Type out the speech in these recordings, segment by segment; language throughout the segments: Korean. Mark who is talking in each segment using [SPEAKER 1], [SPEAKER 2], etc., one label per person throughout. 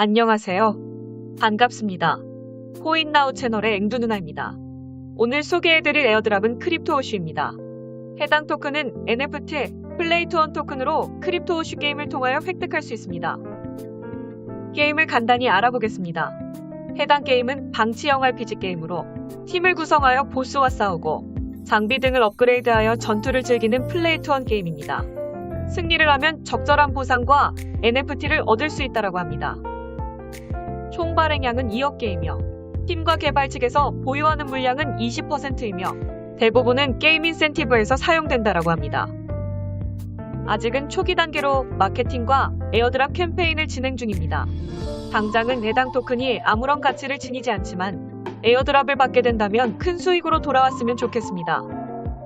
[SPEAKER 1] 안녕하세요. 반갑습니다. 코인나우 채널의 앵두 누나입니다. 오늘 소개해드릴 에어드랍은 크립토호슈입니다. 해당 토큰은 NFT, 플레이투원 토큰으로 크립토호슈 게임을 통하여 획득할 수 있습니다. 게임을 간단히 알아보겠습니다. 해당 게임은 방치형 RPG 게임으로 팀을 구성하여 보스와 싸우고 장비 등을 업그레이드하여 전투를 즐기는 플레이투원 게임입니다. 승리를 하면 적절한 보상과 NFT를 얻을 수 있다고 합니다. 총 발행량은 2억 개이며 팀과 개발 측에서 보유하는 물량은 20%이며 대부분은 게임 인센티브에서 사용된다라고 합니다. 아직은 초기 단계로 마케팅과 에어드랍 캠페인을 진행 중입니다. 당장은 해당 토큰이 아무런 가치를 지니지 않지만 에어드랍을 받게 된다면 큰 수익으로 돌아왔으면 좋겠습니다.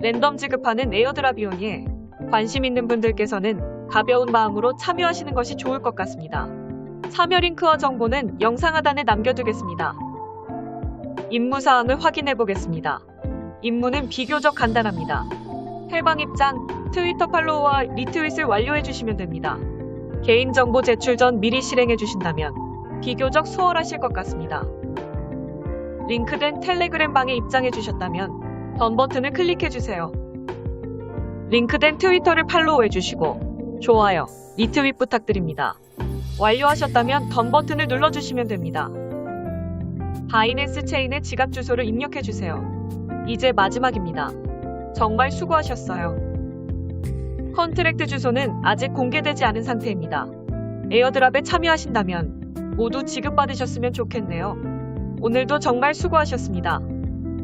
[SPEAKER 1] 랜덤 지급하는 에어드랍 이용에 관심 있는 분들께서는 가벼운 마음으로 참여하시는 것이 좋을 것 같습니다. 참여 링크와 정보는 영상 하단에 남겨두겠습니다. 임무 사항을 확인해 보겠습니다. 임무는 비교적 간단합니다. 해방 입장, 트위터 팔로우와 리트윗을 완료해 주시면 됩니다. 개인정보 제출 전 미리 실행해 주신다면 비교적 수월하실 것 같습니다. 링크된 텔레그램 방에 입장해 주셨다면 던 버튼을 클릭해 주세요. 링크된 트위터를 팔로우해 주시고 좋아요, 리트윗 부탁드립니다. 완료하셨다면 던 버튼을 눌러주시면 됩니다. 바이낸스 체인의 지갑 주소를 입력해 주세요. 이제 마지막입니다. 정말 수고하셨어요. 컨트랙트 주소는 아직 공개되지 않은 상태입니다. 에어드랍에 참여하신다면 모두 지급받으셨으면 좋겠네요. 오늘도 정말 수고하셨습니다.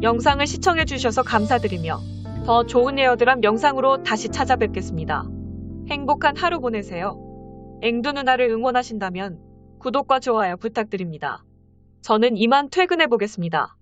[SPEAKER 1] 영상을 시청해 주셔서 감사드리며 더 좋은 에어드랍 영상으로 다시 찾아뵙겠습니다. 행복한 하루 보내세요. 앵두 누나를 응원하신다면 구독과 좋아요 부탁드립니다. 저는 이만 퇴근해 보겠습니다.